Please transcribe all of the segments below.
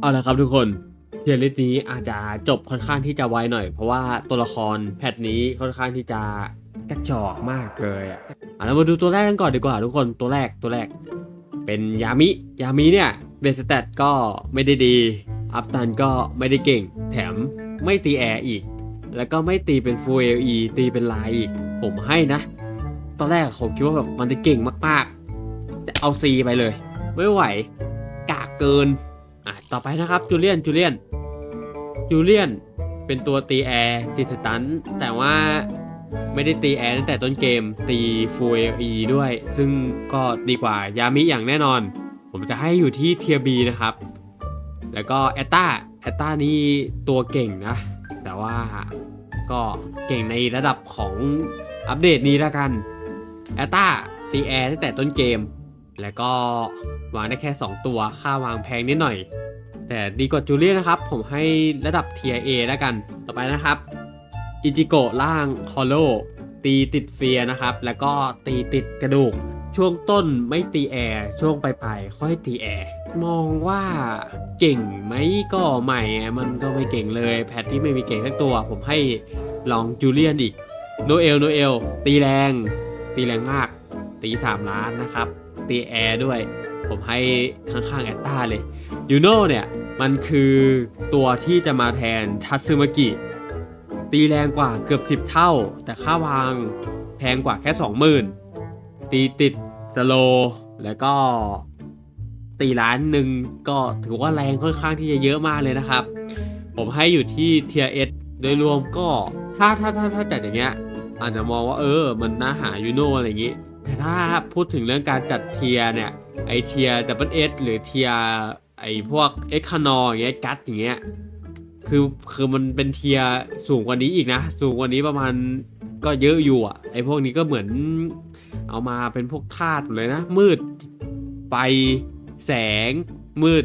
เอาละครับทุกคนเทียร์ลิสต์นี้อาจจะจบค่อนข้างที่จะไวหน่อย เพราะว่าตัวละครแพทนี้ค่อนข้างที่จะกระจอกมากเลยอะอะเรามาดูตัวแรกกันก่อนดีกว่าทุกคนตัวแรกตัวแรก เป็นยามิยามิเนี่ยเบสสแตทก็ไม่ได้ดี อัพตันก็ไม่ได้เก่ง แถมไม่ตีแอร์อีก แล้วก็ไม่ตีเป็นฟูเอลีตีเป็นไลน์อีก ผมให้นะ ตอนแรกผมคิดว่าแบบมันจะเก่งมากๆ แต่เอาซีไปเลย ไม่ไหว กากเกิน อะต่อไปนะครับจูเลียนจูเลียนจูเลียนเป็นตัวตีแอร์ติดสตันแต่ว่าไม่ได้ตีแอร์ตั้งแต่ต้นเกมตีฟูเอลีด้วย ซึ่งก็ดีกว่ายามิอย่างแน่นอน ผมจะให้อยู่ที่เทียบีนะครับ แล้วก็แอตตาแอตตานี่ตัวเก่งนะ แต่ว่าก็เก่งในระดับของอัปเดตนี้แล้วกันแอตตาตีแอร์ตั้งแต่ต้นเกม แล้วก็วางได้แค่ 2 ตัว ค่าวางแพงนิดหน่อย แต่ดีกว่าจูเลียนนะครับ ผมให้ระดับเทียเอแล้วกัน ต่อไปนะครับ อิจิโกะล่างฮอลโลตีติดเฟียนะครับ แล้วก็ตีติดกระดูก ช่วงต้นไม่ตีแอร์ ช่วงปลายๆค่อยตีแอร์ มองว่าเก่งไหมก็ไม่ มันก็ไม่เก่งเลย แพทที่ไม่มีเก่งทั้งตัว ผมให้ลองจูเลียนอีก โนเอล โนเอล ตีแรง ตีแรงมาก ตี 3 ล้านนะครับ ตีแอร์ด้วย ผมให้ข้างๆแอตตาเลยยูโน่เนี่ย มันคือตัวที่จะมาแทนทัตซึมากิ ตีแรงกว่าเกือบ 10 เท่า แต่ค่าวางแพงกว่าแค่ 20,000 ตีติดสโล แล้วก็ตีล้านหนึ่งก็ถือว่าแรงค่อนข้างที่จะเยอะมากเลยนะครับ ผมให้อยู่ที่เทียเอสโดยรวมก็ถ้าถ้าถ้าถ้าจัดอย่างเงี้ยอาจจะมองว่าเออ มันน่าหายูโน่อะไรอย่างงี้ ถ้าพูดถึงเรื่องการจัดเทียร์เนี่ยไอเทียดับเบิลเอสหรือเทียไอพวกเอ็กคานออย่างเงี้ยกัดอย่างเงี้ยคือคือมันเป็นเทียร์สูงกว่านี้อีกนะ สูงกว่านี้ประมาณก็เยอะอยู่อะไอพวกนี้ก็เหมือน เอามาเป็นพวกธาตุเลยนะ มืดไฟแสง มืด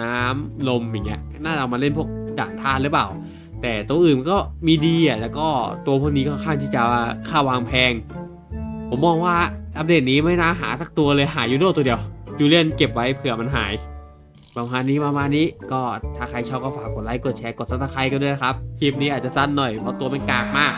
น้ำลมอย่างเงี้ยน่าจะเอามาเล่นพวกจากธาตุหรือเปล่า แต่ตัวอื่นมันก็มีดีอะแล้วก็ตัวพวกนี้ก็ค่อนข้างที่จะค่าวางแพง ผมมองว่าอัปเดตนี้ไม่น่าหาสักตัวเลยหายูโดตัวเดียวจูเลียนเก็บไว้เผื่อมันหาย ประมาณนี้ประมาณนี้ก็ถ้าใครชอบก็ฝากกดไลค์กดแชร์กดซับสไครต์กันด้วยนะครับ คลิปนี้อาจจะสั้นหน่อยเพราะตัวมันกากมาก